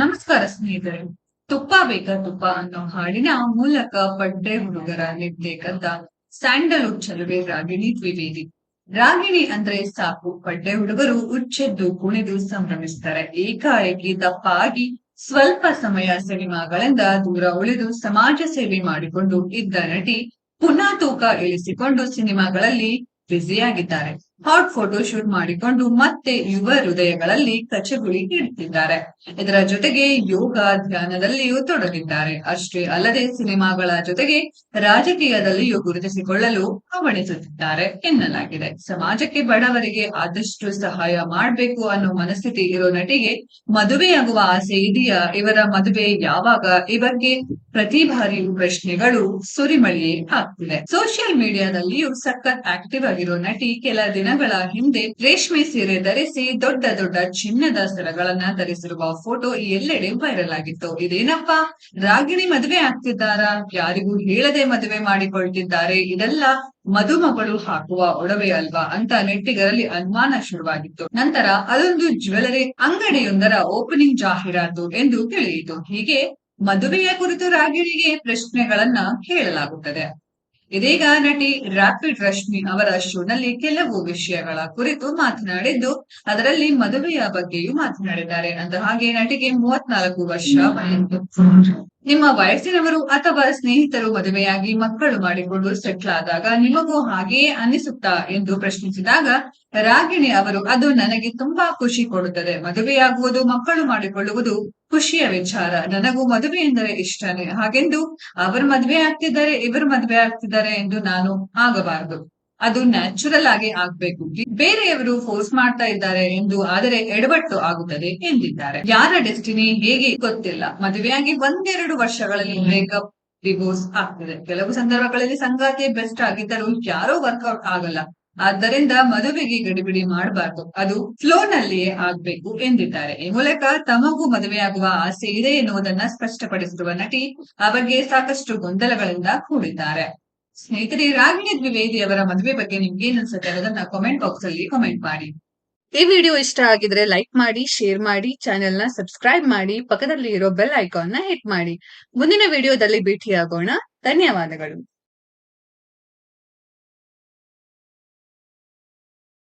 ನಮಸ್ಕಾರ ಸ್ನೇಹಿತರೆ. ತುಪ್ಪ ಬೇಕಾ ತುಪ್ಪ ಅನ್ನೋ ಹಾಡಿನ ಮೂಲಕ ಪಡ್ಡೆ ಹುಡುಗರ ನಿರ್ದೇಕಂತ ಸ್ಯಾಂಡಲ್ವುಡ್ ಚಲುವೆ ರಾಗಿಣಿ ದ್ವಿವೇದಿ ರಾಗಿಣಿ ಅಂದ್ರೆ ಸಾಕು. ಪಡ್ಡೆ ಹುಡುಗರು ಉಚ್ಚೆದ್ದು ಕುಣಿದು ಸಂಭ್ರಮಿಸ್ತಾರೆ. ಏಕಾಏಕಿ ದಪ್ಪಾಗಿ ಸ್ವಲ್ಪ ಸಮಯ ಸಿನಿಮಾಗಳಿಂದ ದೂರ ಉಳಿದು ಸಮಾಜ ಸೇವೆ ಮಾಡಿಕೊಂಡು ಇದ್ದ ನಟಿ ಪುನಃ ತೂಕ ಇಳಿಸಿಕೊಂಡು ಸಿನಿಮಾಗಳಲ್ಲಿ ಬ್ಯುಸಿಯಾಗಿದ್ದಾರೆ. ಹಾಟ್ ಫೋಟೋ ಶೂಟ್ ಮಾಡಿಕೊಂಡು ಮತ್ತೆ ಯುವ ಹೃದಯಗಳಲ್ಲಿ ಕಚಗುಳಿ ಇಡುತ್ತಿದ್ದಾರೆ ಇದರ ಜೊತೆಗೆ ಯೋಗ ಧ್ಯಾನದಲ್ಲಿಯೂ ತೊಡಗಿದ್ದಾರೆ. ಅಷ್ಟೇ ಅಲ್ಲದೆ ಸಿನಿಮಾಗಳ ಜೊತೆಗೆ ರಾಜಕೀಯದಲ್ಲಿಯೂ ಗುರುತಿಸಿಕೊಳ್ಳಲು ಅವಣಿಸುತ್ತಿದ್ದಾರೆ ಎನ್ನಲಾಗಿದೆ. ಸಮಾಜಕ್ಕೆ ಬಡವರಿಗೆ ಆದಷ್ಟು ಸಹಾಯ ಮಾಡಬೇಕು ಅನ್ನೋ ಮನಸ್ಥಿತಿ ಇರೋ ನಟಿಗೆ ಮದುವೆಯಾಗುವ ಆಸೆ ಇದೆಯಾ? ಇವರ ಮದುವೆ ಯಾವಾಗ? ಈ ಬಗ್ಗೆ ಪ್ರತಿ ಬಾರಿಯೂ ಪ್ರಶ್ನೆಗಳು ಸುರಿಮಳಿಯೇ ಆಗ್ತಿದೆ. ಸೋಷಿಯಲ್ ಮೀಡಿಯಾದಲ್ಲಿಯೂ ಸಖತ್ ಆಕ್ಟಿವ್ ಆಗಿರೋ ನಟಿ ಕೆಲ ದಿನಗಳ ಹಿಂದೆ ರೇಷ್ಮೆ ಸೀರೆ ಧರಿಸಿ ದೊಡ್ಡ ದೊಡ್ಡ ಚಿನ್ನದ ಸರಗಳನ್ನ ಧರಿಸಿರುವ ಫೋಟೋ ಎಲ್ಲೆಡೆ ವೈರಲ್ ಆಗಿತ್ತು. ಇದೇನಪ್ಪ? ರಾಗಿಣಿ ಮದುವೆ ಆಗ್ತಿದ್ದಾರಾ? ಯಾರಿಗೂ ಹೇಳದೆ ಮದುವೆ ಮಾಡಿಕೊಳ್ತಿದ್ದಾರೆ. ಇದೆಲ್ಲ ಮದುಮಗಳು ಹಾಕುವ ಒಡವೆ ಅಲ್ವಾ ಅಂತ ನೆಟ್ಟಿಗರಲ್ಲಿ ಅನುಮಾನ ಶುರುವಾಗಿತ್ತು. ನಂತರ ಅದೊಂದು ಜ್ಯುವೆಲರಿ ಅಂಗಡಿಯೊಂದರ ಓಪನಿಂಗ್ ಜಾಹೀರಾತು ಎಂದು ತಿಳಿಯಿತು. ಹೀಗೆ ಮದುವೆಯ ಕುರಿತು ರಾಗಿಣಿಗೆ ಪ್ರಶ್ನೆಗಳನ್ನ ಕೇಳಲಾಗುತ್ತದೆ ಇದೀಗ ನಟಿ ರಾಪಿಡ್ ರಶ್ಮಿ ಅವರ ಶೋನಲ್ಲಿ ಕೆಲವು ವಿಷಯಗಳ ಕುರಿತು ಮಾತನಾಡಿದ್ದು, ಅದರಲ್ಲಿ ಮದುವೆಯ ಬಗ್ಗೆಯೂ ಮಾತನಾಡಿದ್ದಾರೆ. ಅಂದ ಹಾಗೆ ನಟಿಗೆ ಮೂವತ್ನಾಲ್ಕು ವರ್ಷ ನಿಮ್ಮ ವಯಸ್ಸಿನವರು ಅಥವಾ ಸ್ನೇಹಿತರು ಮದುವೆಯಾಗಿ ಮಕ್ಕಳು ಮಾಡಿಕೊಂಡು ಸೆಟ್ಲ್ ಆದಾಗ ನಿಮಗೂ ಹಾಗೆಯೇ ಅನ್ನಿಸುತ್ತಾ ಎಂದು ಪ್ರಶ್ನಿಸಿದಾಗ, ರಾಗಿಣಿ ಅವರು, ಅದು ನನಗೆ ತುಂಬಾ ಖುಷಿ ಕೊಡುತ್ತದೆ. ಮದುವೆಯಾಗುವುದು, ಮಕ್ಕಳು ಮಾಡಿಕೊಳ್ಳುವುದು ಖುಷಿಯ ವಿಚಾರ. ನನಗೂ ಮದುವೆ ಎಂದರೆ ಇಷ್ಟನೇ. ಹಾಗೆಂದು ಅವರು ಮದುವೆ ಆಗ್ತಿದ್ದಾರೆ, ಇವರು ಮದುವೆ ಆಗ್ತಿದ್ದಾರೆ ಎಂದು ನಾನು ಆಗಬಾರದು. ಅದು ನ್ಯಾಚುರಲ್ ಆಗಿ ಆಗ್ಬೇಕು. ಬೇರೆಯವರು ಫೋರ್ಸ್ ಮಾಡ್ತಾ ಇದ್ದಾರೆ ಎಂದು ಆದರೆ ಎಡವಟ್ಟು ಆಗುತ್ತದೆ ಎಂದಿದ್ದಾರೆ. ಯಾರ ಡೆಸ್ಟಿನಿ ಹೇಗೆ ಗೊತ್ತಿಲ್ಲ. ಮದುವೆಯಾಗಿ ಒಂದೆರಡು ವರ್ಷಗಳಲ್ಲಿ ಬ್ರೇಕಪ್ ಡಿವೋರ್ಸ್ ಆಗ್ತದೆ. ಕೆಲವು ಸಂದರ್ಭಗಳಲ್ಲಿ ಸಂಗಾತಿ ಬೆಸ್ಟ್ ಆಗಿದ್ದರೂ ಯಾರೋ ವರ್ಕೌಟ್ ಆಗಲ್ಲ. ಆದ್ದರಿಂದ ಮದುವೆಗೆ ಗಡಿಬಿಡಿ ಮಾಡಬಾರದು. ಅದು ಫ್ಲೋ ನಲ್ಲಿಯೇ ಆಗ್ಬೇಕು ಎಂದಿದ್ದಾರೆ. ಈ ಮೂಲಕ ತಮಗೂ ಮದುವೆಯಾಗುವ ಆಸೆ ಇದೆ ಎನ್ನುವುದನ್ನ ಸ್ಪಷ್ಟಪಡಿಸಿರುವ ನಟಿ ಆ ಬಗ್ಗೆ ಸಾಕಷ್ಟು ಗೊಂದಲಗಳಿಂದ ಕೂಡಿದ್ದಾರೆ. ಸ್ನೇಹಿತರೆ, ರಾಗಿಣಿ ದ್ವಿವೇದಿ ಅವರ ಮದುವೆ ಬಗ್ಗೆ ನಿಮ್ಗೆ ಏನ್ ಅನ್ಸುತ್ತೆ ಅನ್ನೋದನ್ನ ಕಾಮೆಂಟ್ ಬಾಕ್ಸ್ ಅಲ್ಲಿ ಕಾಮೆಂಟ್ ಮಾಡಿ. ಈ ವಿಡಿಯೋ ಇಷ್ಟ ಆಗಿದ್ರೆ ಲೈಕ್ ಮಾಡಿ ಶೇರ್ ಮಾಡಿ ಚಾನೆಲ್ನ ಸಬ್ಸ್ಕ್ರೈಬ್ ಮಾಡಿ ಪಕ್ಕದಲ್ಲಿ ಇರೋ ಬೆಲ್ ಐಕಾನ್ನ ಹಿಟ್ ಮಾಡಿ. ಮುಂದಿನ ವಿಡಿಯೋದಲ್ಲಿ ಭೇಟಿಯಾಗೋಣ. ಧನ್ಯವಾದಗಳು.